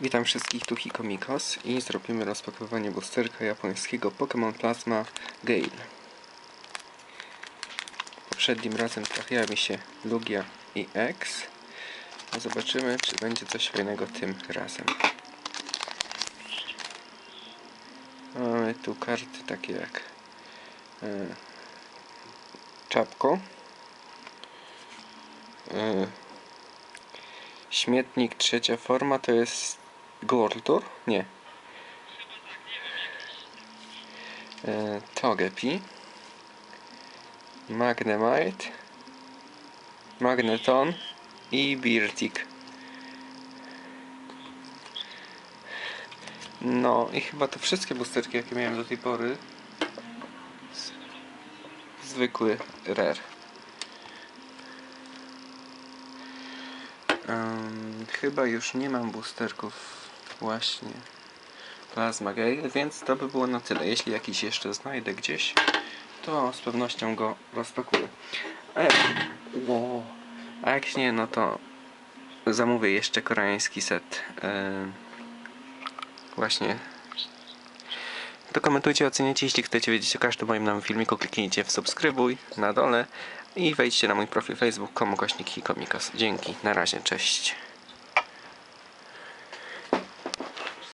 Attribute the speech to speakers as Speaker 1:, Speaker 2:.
Speaker 1: Witam wszystkich, tu Hikomikos i zrobimy rozpakowanie boosterka japońskiego Pokémon Plasma Gale. Poprzednim razem trafiła mi się Lugia i X. No Zobaczymy, czy będzie coś fajnego tym razem. Mamy tu karty takie jak e, czapko, e, Śmietnik trzecia forma to jest Gordur? Nie. E, Togepi. Magnemite. Magneton. I Birtik. No i chyba to wszystkie boosterki jakie miałem do tej pory. Zwykły rare. Em, chyba już nie mam boosterków właśnie Plasma Gale, więc to by było na tyle. Jeśli jakiś jeszcze znajdę gdzieś, to z pewnością go rozpakuję. A jak, Ło. a jak nie, no to zamówię jeszcze koreański set. em, właśnie. To komentujcie, oceniajcie. Jeśli chcecie wiedzieć o każdym moim nowym filmiku, kliknijcie w subskrybuj na dole i wejdźcie na mój profil facebook komu kośnik. Dzięki, na razie, cześć.